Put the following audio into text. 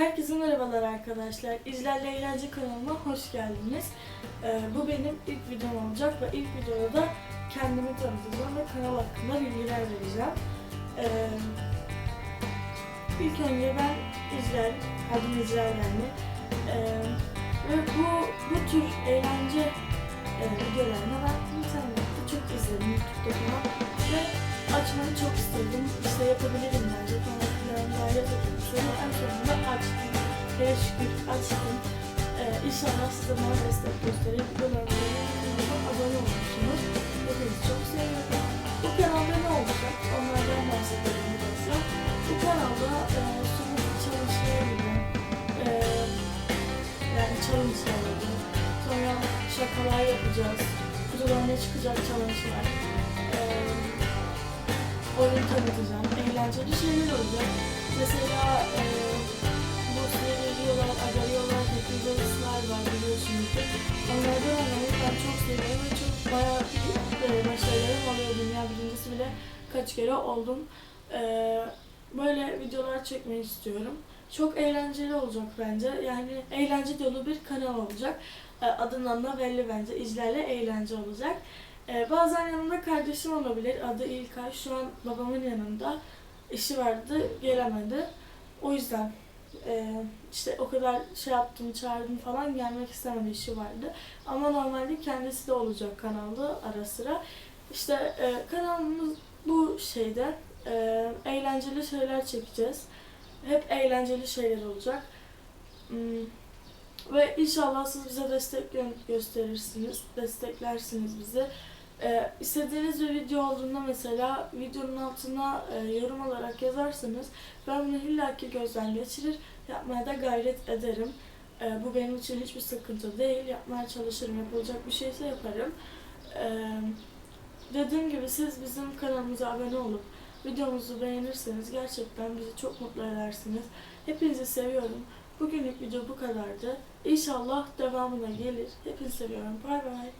Herkese merhabalar arkadaşlar. İzlerle Eğlence kanalıma hoş geldiniz. Ee, bu benim ilk videom olacak ve ilk videoda da kendimi tanıtacağım ve kanal hakkında bilgiler vereceğim. Ee, ilk önce ben İzler, adım İzler yani. Ee, ve bu, bu tür eğlence e, videolarını ben internette çok izledim YouTube'da falan ve açmayı çok istedim. İşte yapabilirim bence falan filan gayret Sonra en sonunda açtım. Hele şükür açtım. Ee, inşallah size bana destek gösterip videolarıma abone olursunuz. Hepinizi çok seviyorum. Bu kanalda ne olacak? Onlardan bahsedelim biraz. Bu kanalda e, sürekli çalışmalar gibi, e, yani challenge'lar gibi, sonra şakalar yapacağız, kutudan ne çıkacak challenge'lar, e, oyun tanıtacağım, eğlenceli şeyler olacak. Kaç kere oldum. E, böyle videolar çekmeyi istiyorum. Çok eğlenceli olacak bence. Yani eğlence dolu bir kanal olacak. E, adından da belli bence. İzlerle eğlence olacak. E, bazen yanımda kardeşim olabilir. Adı İlkay. Şu an babamın yanında. İşi vardı, gelemedi. O yüzden e, işte o kadar şey yaptım, çağırdım falan gelmek istemedi işi vardı. Ama normalde kendisi de olacak kanalda ara sıra. İşte e, kanalımız bu şeyde e, eğlenceli şeyler çekeceğiz. Hep eğlenceli şeyler olacak. Hmm, Ve inşallah siz bize destek gö- gösterirsiniz, desteklersiniz bizi. Ee, istediğiniz bir video olduğunda mesela videonun altına e, yorum olarak yazarsanız ben bunu illaki gözden geçirir, yapmaya da gayret ederim. Ee, bu benim için hiçbir sıkıntı değil, yapmaya çalışırım, yapılacak bir şeyse yaparım. Ee, dediğim gibi siz bizim kanalımıza abone olup videomuzu beğenirseniz gerçekten bizi çok mutlu edersiniz. Hepinizi seviyorum. Bugünlük video bu kadardı. İnşallah devamına gelir. Hepinizi seviyorum. Bay bay.